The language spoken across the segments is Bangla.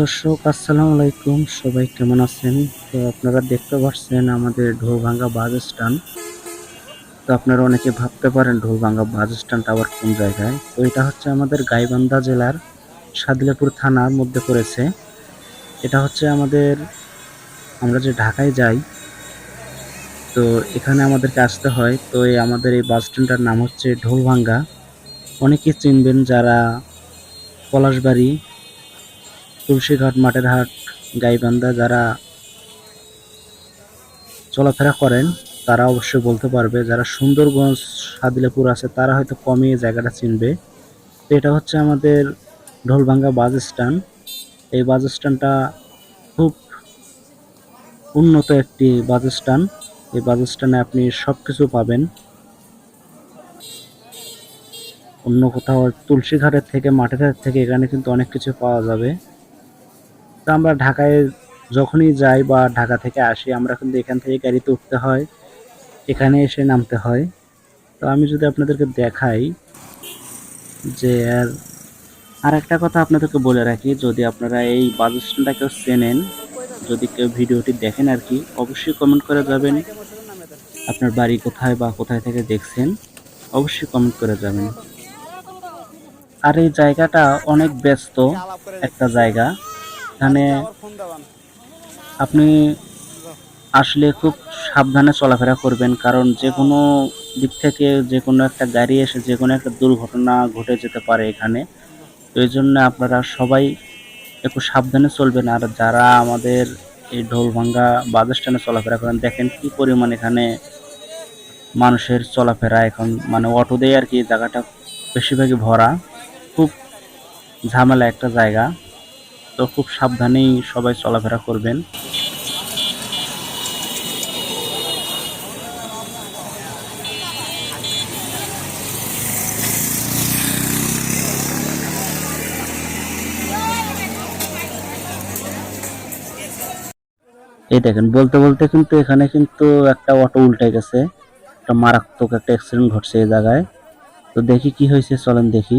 দর্শক, আসসালামু আলাইকুম। সবাই কেমন আছেন? তো আপনারা দেখতে পাচ্ছেন আমাদের ঢোলভাঙ্গা বাস স্ট্যান্ড। তো আপনারা অনেকে ভাবতে পারেন, ঢোলভাঙ্গা বাস স্ট্যান্ড আবার কোন জায়গায়? তো এটা হচ্ছে আমাদের গাইবান্ধা জেলার সাদিলাপুর থানার মধ্যে পড়েছে। এটা হচ্ছে আমাদের, আমরা যে ঢাকায় যাই, তো এখানে আমাদেরকে আসতে হয়। তো এই আমাদের এই বাস স্ট্যান্ডটার নাম হচ্ছে ঢোলভাঙ্গা। অনেকে চিনবেন যারা পলাশবাড়ি তুলসীঘাট মাঠের হাট, গাইবান্ধা যারা চলাফেরা করেন, তারা অবশ্যই বলতে পারবে, যারা সুন্দরগঞ্জ, সাদিলাপুর আছে, তারা হয়তো কমই জায়গাটা চিনবে। তো এটা হচ্ছে আমাদের ঢোলভাঙ্গা বাস স্ট্যান্ড। এই বাস স্ট্যান্ডটা খুব উন্নত একটি বাস স্ট্যান্ড। এই বাস স্ট্যান্ডে আপনি সব কিছু পাবেন। অন্য কোথাও তুলসী ঘাটের থেকে, মাঠের থেকে এখানে কিন্তু অনেক কিছু পাওয়া যাবে। তো আমরা ঢাকায় যখনই যাই বা ঢাকা থেকে আসি, আমরা কিন্তু এখান থেকে গাড়িতে উঠতে হয়। এখানে এসে নামতে হয়। তো আমি যদি আপনাদেরকে দেখাই যে, আর আর একটা কথা আপনাদেরকে বলে রাখি, যদি আপনারা এই বাস স্ট্যান্ডটা কেউ চেনেন, যদি কেউ ভিডিওটি দেখেন আর কি, অবশ্যই কমেন্ট করে যাবেন। আপনার বাড়ি কোথায় বা কোথায় থেকে দেখছেন, অবশ্যই কমেন্ট করে যাবেন। আর এই জায়গাটা অনেক ব্যস্ত একটা জায়গা। এখানে আপনি আসলে খুব সাবধানে চলাফেরা করবেন, কারণ যে কোনো দিক থেকে যে কোনো একটা গাড়ি এসে যে কোনো একটা দুর্ঘটনা ঘটে যেতে পারে এখানে। তো এই জন্য আপনারা সবাই একটু সাবধানে চলবেন, আর যারা আমাদের এই ঢোলভাঙ্গা বাস স্ট্যান্ডে চলাফেরা করেন, দেখেন কি পরিমাণ এখানে মানুষের চলাফেরা এখন। মানে অটো আর কি জায়গাটা বেশিরভাগই ভরা। খুব ঝামেলা একটা জায়গা। তো খুব সাবধানেই সবাই চলাফেরা করবেন। এই দেখেন, বলতে বলতে কিন্তু এখানে কিন্তু একটা অটো উল্টে গেছে। একটা মারাত্মক একটা অ্যাক্সিডেন্ট ঘটছে এই জায়গায়। তো দেখি কি হয়েছে, চলেন দেখি।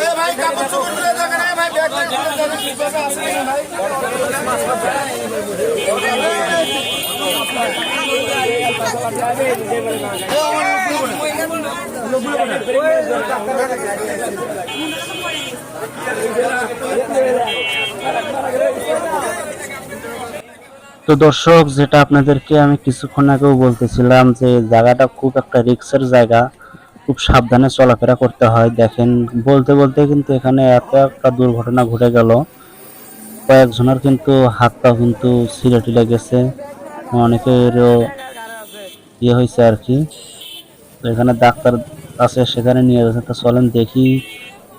এ ভাই, কাপড় চোপড় খুলে দেখেন, এ ভাই, ব্যাগ ট্যাগ খুলে দেখেন, কি ব্যাপার আছে নাকি ভাই? এ, আমার লোকগুলো বলে। তো দর্শক যেটা আপনাদেরকে আমি কিছুক্ষণ আগেও বলতেছিলাম যে জায়গাটা খুব একটা রিক্সের জায়গা খুব সাবধানে চলাফেরা করতে হয়। দেখেন, বলতে বলতে কিন্তু এখানে এত একটা দুর্ঘটনা ঘটে গেল। কয়েকজনের কিন্তু হাত পা কিন্তু ছিঁড়ে টিলে গেছে। অনেকেরও ইয়ে হয়েছে আর কি। এখানে ডাক্তার আছে, সেখানে নিয়ে গেছে। তো চলেন দেখি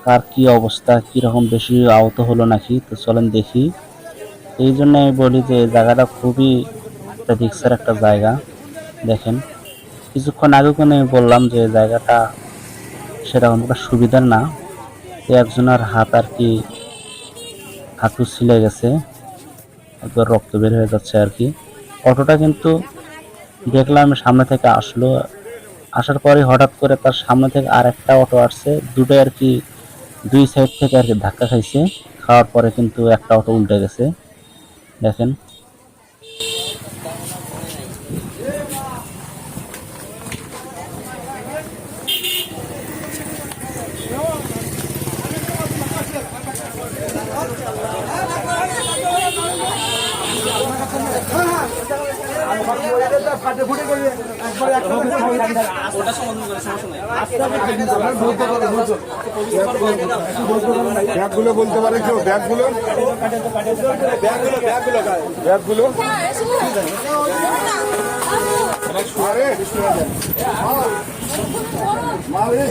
কার কি অবস্থা, কীরকম বেশি আহত হলো নাকি। তো চলেন দেখি। এই জন্য আমি বলি যে জায়গাটা খুবই একটা রিক্সের একটা জায়গা। দেখেন। কিছুক্ষণ আগে কোনো আমি বললাম যে জায়গাটা সেরকম একটা সুবিধার না। একজনের হাত আর কি হাঁটু ছিলে গেছে একবার রক্ত বের হয়ে যাচ্ছে আর কি। অটোটা কিন্তু দেখলাম সামনে থেকে আসলো। আসার পরে হঠাৎ করে তার সামনে থেকে আর একটা অটো আসছে দুটোই আর কি দুই সাইড থেকে আর কি ধাক্কা খাইছে। খাওয়ার পরে কিন্তু একটা অটো উল্টে গেছে। দেখেন। ব্যাগগুলো বলতে পারে কেউ ব্যাগগুলো? ব্যাগগুলো? আরে! মারে